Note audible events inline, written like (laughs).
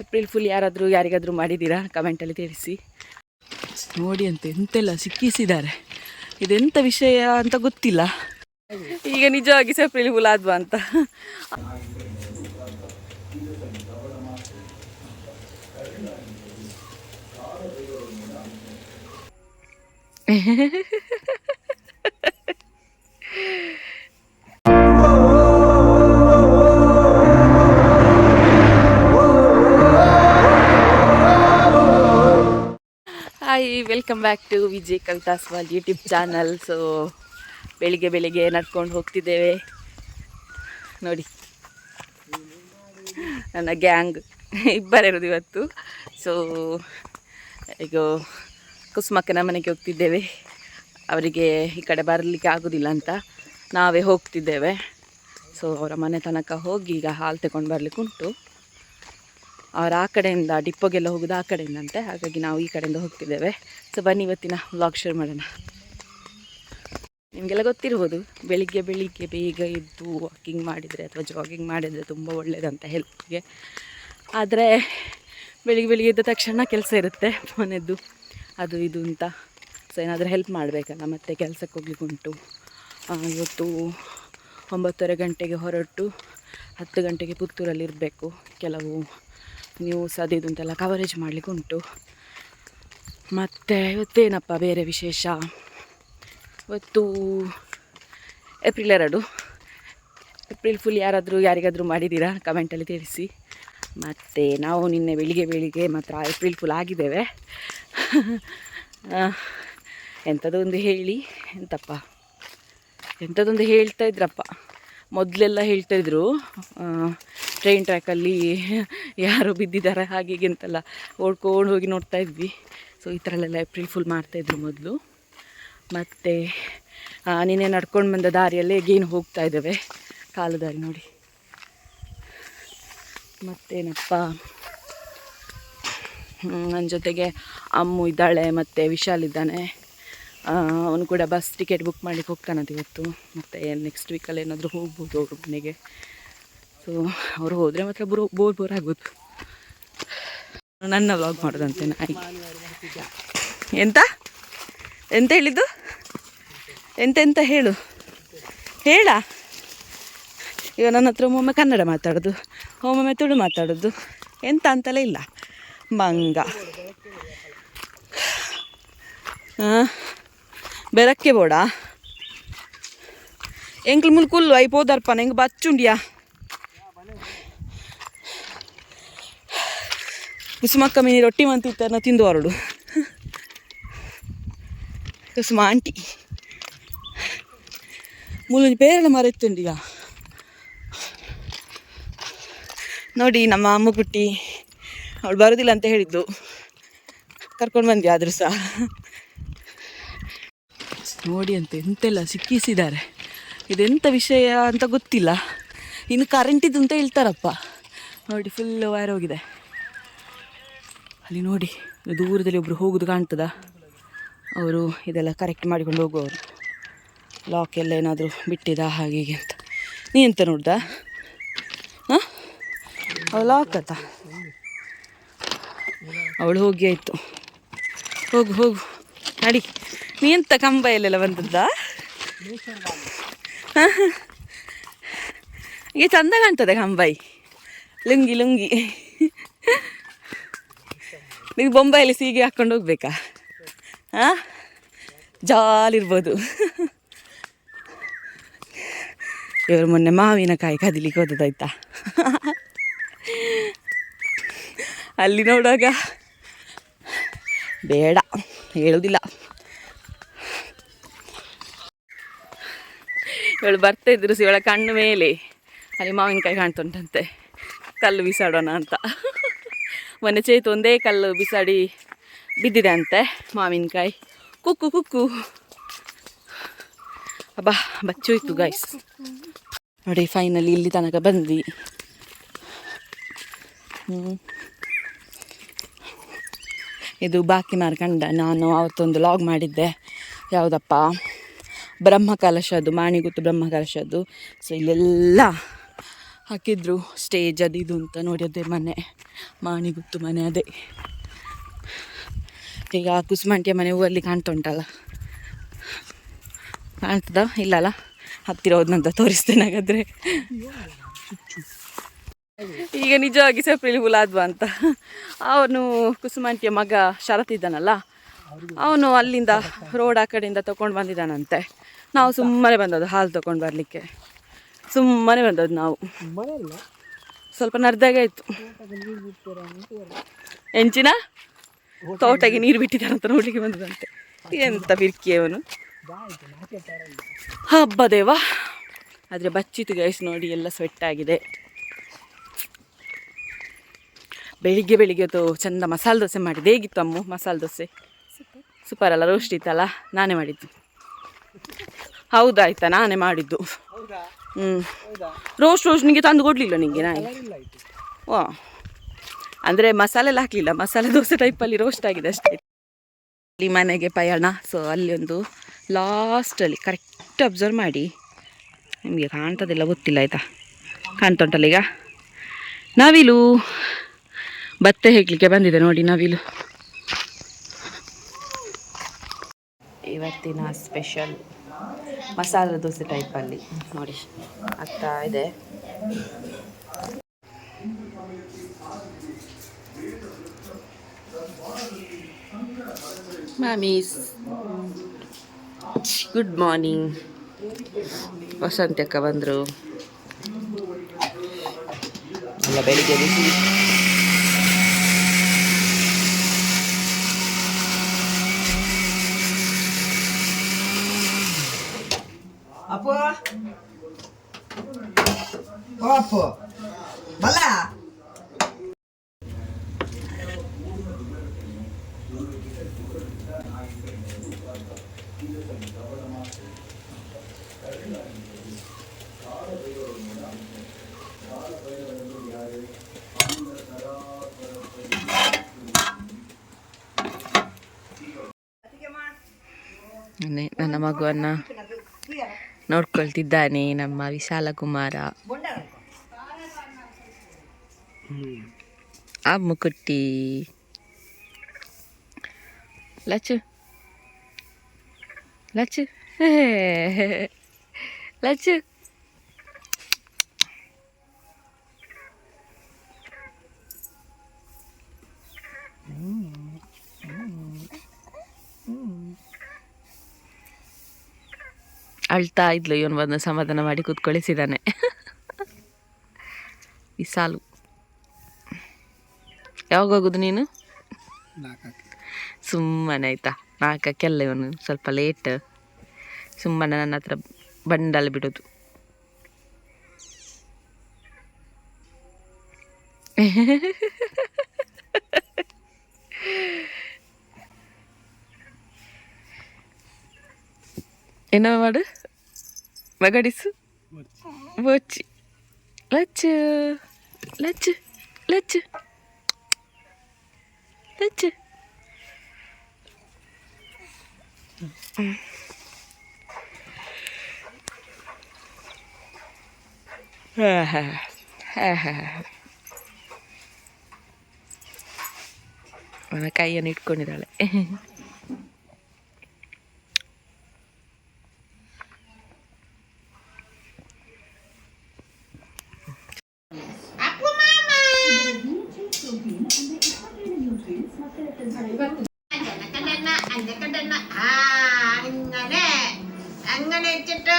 April full ಯಾರಾದರೂ ಯಾರಿಗಾದರೂ ಮಾಡಿದ್ದೀರಾ? ಕಮೆಂಟಲ್ಲಿ ತಿಳಿಸಿ. ನೋಡಿ ಅಂತ ಎಂತೆಲ್ಲ ಸಿಕ್ಕಿಸಿದ್ದಾರೆ. ಇದೆಂಥ ವಿಷಯ ಅಂತ ಗೊತ್ತಿಲ್ಲ. ಈಗ ನಿಜವಾಗಿ ಏಪ್ರಿಲ್ ಫುಲ್ ಆದ್ವಾ ಅಂತ. (laughs) Hi welcome back to Vijay ಕವಿತಾಸ್ವಾಲ್ YouTube channel so ಬೆಳಿಗ್ಗೆ ಬೆಳಿಗ್ಗೆ ನಡ್ಕೊಂಡು ಹೋಗ್ತಿದ್ದೇವೆ. ನೋಡಿ. ನನ್ನ ಗ್ಯಾಂಗ್ ಇಬ್ಬರಿರೋದು ಇವತ್ತು. ಸೊ ಈಗ ಕುಸುಮಕ್ಕನ ಮನೆಗೆ ಹೋಗ್ತಿದ್ದೇವೆ. ಅವರಿಗೆ ಈ ಕಡೆ ಬರಲಿಕ್ಕೆ ಆಗೋದಿಲ್ಲ ಅಂತ ನಾವೇ ಹೋಗ್ತಿದ್ದೇವೆ. ಸೊ ಅವರ ಮನೆ ತನಕ ಹೋಗಿ ಈಗ ಹಾಲು ತಗೊಂಡು ಬರಲಿಕ್ಕೆ ಉಂಟು ಅವ್ರು ಆ ಕಡೆಯಿಂದ ಡಿಪ್ಪೋಗೆಲ್ಲ ಹೋಗೋದು ಆ ಕಡೆಯಿಂದಂತೆ. ಹಾಗಾಗಿ ನಾವು ಈ ಕಡೆಯಿಂದ ಹೋಗ್ತಿದ್ದೇವೆ. ಸೊ ಬನ್ನಿ ಇವತ್ತಿನ ವ್ಲಾಗ್ ಶೇರ್ ಮಾಡೋಣ. ನಿಮಗೆಲ್ಲ ಗೊತ್ತಿರ್ಬೋದು, ಬೆಳಿಗ್ಗೆ ಬೆಳಿಗ್ಗೆ ಬೇಗ ಎದ್ದು ವಾಕಿಂಗ್ ಮಾಡಿದರೆ ಅಥವಾ ಜಾಗಿಂಗ್ ಮಾಡಿದರೆ ತುಂಬ ಒಳ್ಳೆಯದಂತ ಹೆಲ್ತ್ಗೆ. ಆದರೆ ಬೆಳಿಗ್ಗೆ ಬೆಳಿಗ್ಗೆ ಎದ್ದ ತಕ್ಷಣ ಕೆಲಸ ಇರುತ್ತೆ ಮನೆಯದ್ದು ಅದು, ಇದು ಅಂತ. ಸೊ ಏನಾದರೂ ಹೆಲ್ಪ್ ಮಾಡಬೇಕಲ್ಲ, ಮತ್ತು ಕೆಲಸಕ್ಕೆ ಹೋಗ್ಲಿಕ್ಕೆ ಉಂಟು. ಇವತ್ತು ಒಂಬತ್ತುವರೆ ಗಂಟೆಗೆ ಹೊರಟು, ಹತ್ತು ಗಂಟೆಗೆ ಪುತ್ತೂರಲ್ಲಿ ಇರಬೇಕು ಕೆಲವು ನ್ಯೂಸ್ ಅದು ಇದು ಅಂತೆಲ್ಲ ಕವರೇಜ್ ಮಾಡಲಿಕ್ಕೆ ಉಂಟು. ಮತ್ತು ಇವತ್ತೇನಪ್ಪ ಬೇರೆ ವಿಶೇಷ? ಇವತ್ತು ಏಪ್ರಿಲ್ ಎರಡು. ಏಪ್ರಿಲ್ ಫುಲ್ ಯಾರಾದರೂ, ಯಾರಿಗಾದರೂ ಮಾಡಿದ್ದೀರಾ? ಕಮೆಂಟಲ್ಲಿ ತಿಳಿಸಿ. ಮತ್ತು ನಾವು ನಿನ್ನೆ ಬೆಳಿಗ್ಗೆ ಬೆಳಿಗ್ಗೆ ಮಾತ್ರ ಏಪ್ರಿಲ್ ಫುಲ್ ಆಗಿದ್ದೇವೆ. (laughs) ಎಂಥದೊಂದು ಹೇಳಿ? ಎಂತಪ್ಪ? ಎಂಥದೊಂದು ಹೇಳ್ತಾ ಇದ್ರಪ್ಪ? ಮೊದಲೆಲ್ಲ ಹೇಳ್ತಾ ಇದ್ರು. ಟ್ರೈನ್ ಟ್ರ್ಯಾಕಲ್ಲಿ ಯಾರು ಬಿದ್ದಿದ್ದಾರೆ ಹಾಗೆ ಅಂತೆಲ್ಲ ಓಡ್ಕೊಂಡು ಹೋಗಿ ನೋಡ್ತಾ ಇದ್ವಿ. ಸೊ ಈ ಥರಲ್ಲೆಲ್ಲ ಏಪ್ರಿಲ್ ಫುಲ್ ಮಾಡ್ತಾಯಿದ್ರು ಮೊದಲು. ಮತ್ತು ನಿನ್ನೆ ನಡ್ಕೊಂಡು ಬಂದ ದಾರಿಯಲ್ಲೇ ಗೇನು ಹೋಗ್ತಾ ಇದ್ದಾವೆ. ಕಾಲು ದಾರಿ ನೋಡಿ. ಮತ್ತೇನಪ್ಪ? ನನ್ನ ಜೊತೆಗೆ ಅಮ್ಮು ಇದ್ದಾಳೆ, ಮತ್ತು ವಿಶಾಲ್ ಇದ್ದಾನೆ. ಅವನು ಕೂಡ ಬಸ್ ಟಿಕೆಟ್ ಬುಕ್ ಮಾಡ್ಲಿಕ್ಕೆ ಹೋಗ್ತಾನಂತ ಇವತ್ತು. ಮತ್ತು ನೆಕ್ಸ್ಟ್ ವೀಕಲ್ಲಿ ಏನಾದರೂ ಹೋಗ್ಬೋದು ಅವ್ರ ಮನೆಗೆ. ಸೊ ಅವರು ಹೋದರೆ ಮಾತ್ರ ಬರೋ, ಬೋರ್ ಬೋರ್ ಆಗೋದು. ನನ್ನ ವ್ಲಾಗ್ ಮಾಡೋದಂತೆ ನಾಯಿ. ಎಂತ? ಎಂತ ಹೇಳಿದ್ದು? ಎಂತೆಂತ ಹೇಳು? ಹೇಳ. ಈಗ ನನ್ನ ಹತ್ರ ಒಮ್ಮೊಮ್ಮೆ ಕನ್ನಡ ಮಾತಾಡೋದು, ಒಮ್ಮೊಮ್ಮೆ ತುಳು ಮಾತಾಡೋದು. ಎಂತ ಅಂತಲೇ ಇಲ್ಲ. ಮಂಗ. ಬೆರಕ್ಕೆ ಬೋಡ. ಎಂಕ್ಲು ಮುಲ್ಕುಲ್ವ ಈ ಪೋದರ್ಪನ, ಹೆಂಗೆ ಬಚ್ಚುಂಡ್ಯಾ? ಕುಸುಮಕ್ಕ ಮೀನಿ ರೊಟ್ಟಿ ಮಂತಿತ್ತನ ತಿಂದು ಹೊರಡು. ಕುಸುಮ ಆಂಟಿ. ಮುಳ್ಳು ಬೇರೆಲ್ಲ ಮರೆತ್ತುಂಡಿಯ ನೋಡಿ ನಮ್ಮ ಅಮ್ಮ ಕುಟ್ಟಿ ಅವಳು ಬರೋದಿಲ್ಲ ಅಂತ ಹೇಳಿದ್ದು. ಕರ್ಕೊಂಡು ಬಂದ್ವಿ ಆದರೂ ಸಹ. ನೋಡಿ ಅಂತ ಎಂತೆಲ್ಲ ಸಿಕ್ಕಿಸಿದ್ದಾರೆ. ಇದೆಂಥ ವಿಷಯ ಅಂತ ಗೊತ್ತಿಲ್ಲ. ಇನ್ನು ಕರೆಂಟಿದ್ದು ಅಂತ ಹೇಳ್ತಾರಪ್ಪ. ನೋಡಿ ಫುಲ್ ವೈರ್ ಹೋಗಿದೆ. ಅಲ್ಲಿ ನೋಡಿ, ದೂರದಲ್ಲಿ ಒಬ್ಬರು ಹೋಗೋದು ಕಾಣ್ತದ. ಅವರು ಇದೆಲ್ಲ ಕರೆಕ್ಟ್ ಮಾಡಿಕೊಂಡು ಹೋಗುವವರು. ಲಾಕ್ ಎಲ್ಲ ಏನಾದರೂ ಬಿಟ್ಟಿದ ಹಾಗೆ ಅಂತ. ನೀ ಎಂತ ನೋಡ್ದ? ಹಾಂ? ಅವಳು ಲಾಕ್ ಆತ ಅವಳು ಹೋಗಿ ಆಯಿತು. ಹೋಗು ಹೋಗು. ನಡಿ. ನೀ ಎಂತ ಕಂಬೈಲೆಲ್ಲ ಬಂದದ್ದ? ಈಗ ಚಂದ ಕಾಣ್ತದೆ ಕಂಬಾಯಿ ಲುಂಗಿ ಲುಂಗಿ. ನೀವು ಬೊಂಬೈಯಲ್ಲಿ ಸೀಗೆ ಹಾಕ್ಕೊಂಡು ಹೋಗ್ಬೇಕಾ? ಹಾಂ? ಜಾಲಿರ್ಬೋದು ಇವರು ಮೊನ್ನೆ ಮಾವಿನಕಾಯಿ ಕದಿಲಿಕ್ಕೆ ಹೋದದಾಯ್ತಾ ಅಲ್ಲಿ ನೋಡುವಾಗ ಬೇಡ, ಹೇಳೋದಿಲ್ಲ. ಇವಳು ಬರ್ತಾ ಇದ್ರು ಇವಳ ಕಣ್ಣು ಮೇಲೆ. ಅಲ್ಲಿ ಮಾವಿನಕಾಯಿ ಕಾಣ್ತುಂಟಂತೆ. ಕಲ್ಲು ಬಿಸಾಡೋಣ ಅಂತ. ಮೊನ್ನೆ ಚೇತು ಒಂದೇ ಕಲ್ಲು ಬಿಸಾಡಿ ಬಿದ್ದಿದೆ ಅಂತೆ ಮಾವಿನಕಾಯಿ. ಕುಕ್ಕು ಕುಕ್ಕು. ಅಬ್ಬಾ ಬಚ್ಚೋಯ್ತು ಗಾಯ್ಸ್ ನೋಡಿ ಫೈನಲಿ ಇಲ್ಲಿ ತನಕ ಬಂದ್ವಿ. ಇದು ಬಾಕಿ ಮಾರ್ಕಂಡ ನಾನು ಅವತ್ತೊಂದು ಲಾಗ್ ಮಾಡಿದ್ದೆ. ಯಾವುದಪ್ಪ? ಬ್ರಹ್ಮ ಕಲಶದ್ದು ಮಾಣಿಗುತ್ತು ಬ್ರಹ್ಮ ಕಲಶದ್ದು ಸೊ ಇಲ್ಲೆಲ್ಲ ಹಾಕಿದ್ರು ಸ್ಟೇಜ್ ಅದು ಇದು ಅಂತ ನೋಡಿ ಮನೆ. ಮಾಣಿಗುತ್ತು ಮನೆ ಅದೇ. ಈಗ ಕುಸುಮಾಂಟಿಯ ಮನೆ ಹೂವಲ್ಲಿ ಕಾಣ್ತಾ ಉಂಟಲ್ಲ ಕಾಣ್ತದ? ಇಲ್ಲಲ್ಲ? ಹತ್ತಿರ ಹೋದ್ನಂತ ತೋರಿಸ್ತೇನೆ ಹಾಗಾದ್ರೆ. ಈಗ ನಿಜವಾಗಿ ಸಪ್ರಿಲಿ ಹುಲಾದ್ವಾ ಅಂತ. ಅವನು ಕುಸುಮಾಂಟಿಯ ಮಗ ಶರತ್ ಇದ್ದಾನಲ್ಲ. ಅವನು ಅಲ್ಲಿಂದ ರೋಡ್ ಆ ಕಡೆಯಿಂದ ತಗೊಂಡು ಬಂದಿದ್ದಾನಂತೆ. ನಾವು ಸುಮ್ಮನೆ ಬಂದದ್ದು ಹಾಲು ತಗೊಂಡು ಬರಲಿಕ್ಕೆ. ಸುಮ್ಮನೆ ಬಂದದ್ದು ನಾವು. ಸ್ವಲ್ಪ ನರ್ದಾಗ ಆಯಿತು. ಎಂಚಿನ? ತೋಟಗೆ ನೀರು ಬಿಟ್ಟಿದ್ದಾರಂತ ನೋಡ್ಲಿಕ್ಕೆ ಬಂದದಂತೆ. ಎಂತ ಬಿರ್ಕಿ ಅವನು. ಹಬ್ಬ ದೇವಾ. ಆದರೆ ಬಚ್ಚಿತು ಗೈಸ್ ನೋಡಿ ಎಲ್ಲ ಸ್ವೆಟ್ ಆಗಿದೆ. ಬೆಳಿಗ್ಗೆ ಬೆಳಿಗ್ಗೆ ಅದು ಚಂದ ಮಸಾಲೆ ದೋಸೆ ಮಾಡಿದೆ ಹೇಗಿತ್ತು ಅಮ್ಮು ಮಸಾಲೆ ದೋಸೆ? ಸೂಪರ್ ಅಲ್ಲ ರೋಸ್ಟ್ ಇತ್ತಲ್ಲ? ನಾನೇ ಮಾಡಿದ್ದು. ಹೌದಾಯ್ತಾ ನಾನೇ ಮಾಡಿದ್ದು. ಹ್ಞೂ ರೋಸ್ಟ್ ರೋಸ್ಟ್ ನಿಮಗೆ ತಂದು ಕೊಡಲಿಲ್ಲ ನಿಮಗೆ ನಾನು ಓ ಅಂದರೆ ಮಸಾಲೆ ಎಲ್ಲ ಹಾಕಲಿಲ್ಲ ಮಸಾಲೆ ದೋಸೆ ಟೈಪಲ್ಲಿ ರೋಸ್ಟ್ ಆಗಿದೆ ಅಷ್ಟೇ. ಅಲ್ಲಿ ಮನೆಗೆ ಪಯಣ. ಸೊ ಅಲ್ಲಿ ಒಂದು ಲಾಸ್ಟಲ್ಲಿ ಕರೆಕ್ಟ್ ಅಬ್ಸರ್ವ್ ಮಾಡಿ. ನಿಮಗೆ ಕಾಣ್ತದಿಲ್ಲ ಗೊತ್ತಿಲ್ಲ ಆಯಿತಾ? ಕಾಣ್ತಾ ಉಂಟಲ್ಲ ಈಗ? ನವಿಲು ಬತ್ತೆ ಹೇಗಲಿಕ್ಕೆ ಬಂದಿದೆ ನೋಡಿ ನವಿಲು. ಇವತ್ತಿನ ಸ್ಪೆಷಲ್ ಮಸಾಲೆ ದೋಸೆ ಟೈಪಲ್ಲಿ ನೋಡಿ ಆಗ್ತಾ ಇದೆ. ಮ್ಯಾಮೀಸ್ ಗುಡ್ ಮಾರ್ನಿಂಗ್ ವಸಂತಕ್ಕ ಬಂದರು. ಎಲ್ಲ ಬೆಳಿಗ್ಗೆ ಬಿಸಿ. ನನ್ನ ಮಗುವನ್ನು ನೋಡ್ಕೊಳ್ತಿದ್ದಾನೆ ನಮ್ಮ ವಿಶಾಲ ಕುಮಾರ. ಆ ಮುಕುಟ್ಟಿ. ಲಚ್ಚು. ಲಚ್ಚು. (laughs) ಲಚ್ಚು. ಅಳ್ತಾ ಇದ್ಲು ಇವನು ಬಂದು ಸಮಾಧಾನ ಮಾಡಿ ಕೂತ್ಕೊಳಿಸಿದ್ದಾನೆ ಸಾಲು. ಯಾವಾಗ ಹೋಗೋದು ನೀನು? ಸುಮ್ಮನೆ ಆಯ್ತಾ? ನಾಲ್ಕಕ್ಕೆಲ್ಲ ಇವನು ಸ್ವಲ್ಪ ಲೇಟ್ ಸುಮ್ಮನೆ ನನ್ನ ಹತ್ರ ಬಂಡಲ್ ಬಿಡೋದು. (laughs) ಮಗಡಿಸು ಬೊಚ್ಚಿ ಲಚ್ಚು. ಲಚ್ಚು. ಲಚ್ಚು. ಲಚ್ಚು. ಅವನ ಕೈಯನ್ನು ಇಟ್ಕೊಂಡಿದ್ದಾಳೆ. അങ്ങനെ. അങ്ങനെ വെച്ചിട്ട്